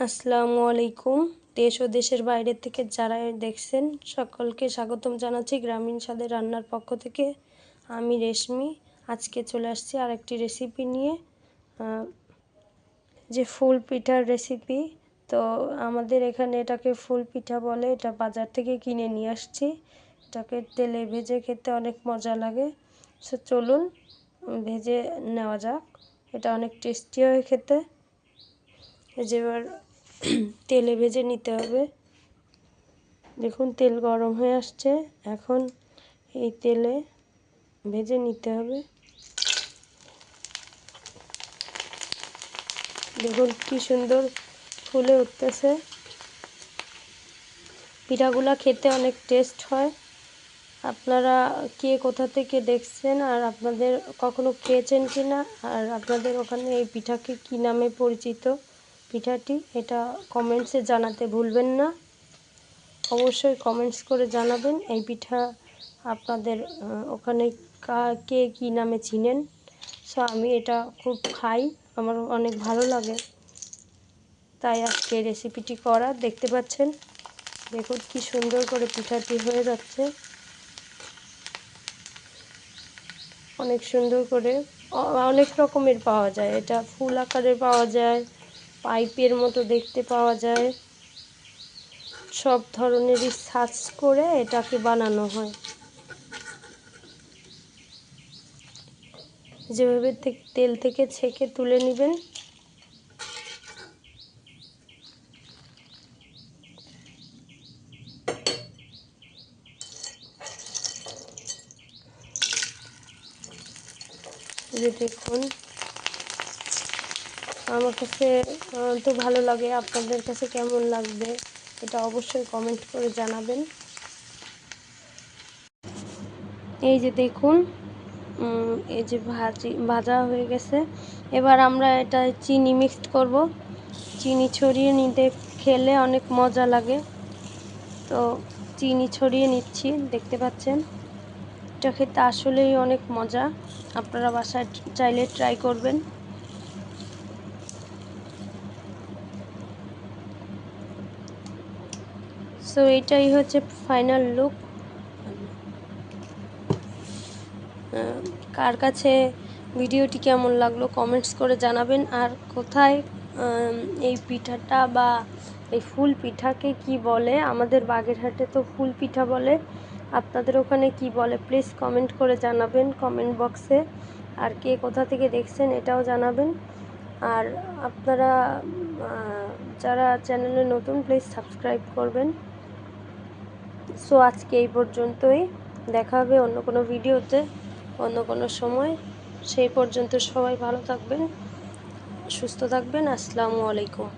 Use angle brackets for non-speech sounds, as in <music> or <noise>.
আসসালামু আলাইকুম। দেশ ও দেশের বাইরে থেকে যারা দেখছেন, সকলকে স্বাগতম জানাচ্ছি গ্রামীণ স্বাদের রান্নার পক্ষ থেকে। আমি রেশমি। আজকে চলে আসছি আরেকটি রেসিপি নিয়ে। যে ফুল পিঠার রেসিপি তো আমাদের এখানে এটাকে ফুল পিঠা বলে, এটা বাজার থেকে কিনে নিয়ে আসছি। এটাকে তেলে ভেজে খেতে অনেক মজা লাগে। সো চলুন, ভেজে নেওয়া যাক। এটা অনেক টেস্টি হয় খেতে। এবার <clears throat> তেলে ভেজে নিতে হবে। দেখুন তেল গরম হয়ে আসছে। এখন এই তেলে ভেজে নিতে হবে। দেখুন কি সুন্দর ফুলে উঠতেছে। পিঠাগুলা খেতে অনেক টেস্ট হয়। আপনারা কে কোথা থেকে দেখছেন আর আপনাদের কখনো খেয়েছেন কি না আর আপনাদের ওখানে এই পিঠাকে কি নামে পরিচিত? পিঠাটি, এটা কমেন্টসে জানাতে ভুলবেন না। অবশ্যই কমেন্টস করে জানাবেন এই পিঠা আপনাদের ওখানে কে, কী নামে চিনেন। সো আমি এটা খুব খাই, আমার অনেক ভালো লাগে। তাই আজকে রেসিপিটি করা, দেখতে পাচ্ছেন? দেখুন কি সুন্দর করে পিঠাটি হয়ে যাচ্ছে। অনেক সুন্দর করে অনেক রকমের পাওয়া যায়। এটা ফুল আকারের পাওয়া যায় পাইপের মতো দেখতে পাওয়া যায়। সব ধরনেরই সার্চ করে এটাকে বানানো হয়। যেভাবে তেল থেকে ছেঁকে তুলে নেবেন। দেখুন। আমার কাছে তো ভালো লাগে। আপনাদের কাছে কেমন লাগবে এটা অবশ্যই কমেন্ট করে জানাবেন। এই যে দেখুন এই যে ভাজি, ভাজা হয়ে গেছে। এবার আমরা এটা চিনি মিক্সড করব। চিনি ছড়িয়ে নিতে খেলে অনেক মজা লাগে। তো চিনি ছড়িয়ে নিচ্ছি, দেখতে পাচ্ছেন? এটা খেতে আসলেই অনেক মজা। আপনারা বাসায় চাইলে ট্রাই করবেন। সো এটাই হচ্ছে ফাইনাল লুক কার কাছে ভিডিওটি কেমন লাগল কমেন্টস করে জানাবেন। আর কোথায় এই পিঠাটা বা এই ফুল পিঠাকে কি বলে? আমাদের বাগেরহাটে তো ফুল পিঠা বলে। আপনাদের ওখানে কি বলে? প্লিজ কমেন্ট করে জানাবেন কমেন্ট বক্সে আর কে কোথা থেকে দেখছেন এটাও জানাবেন। আর আপনারা যারা চ্যানেলে নতুন প্লিজ সাবস্ক্রাইব করবেন। সো আজকে এই পর্যন্তই। দেখা হবে অন্য কোনো ভিডিওতে, অন্য কোনো সময়। সেই পর্যন্ত সবাই ভালো থাকবেন, সুস্থ থাকবেন। আসসালামু আলাইকুম।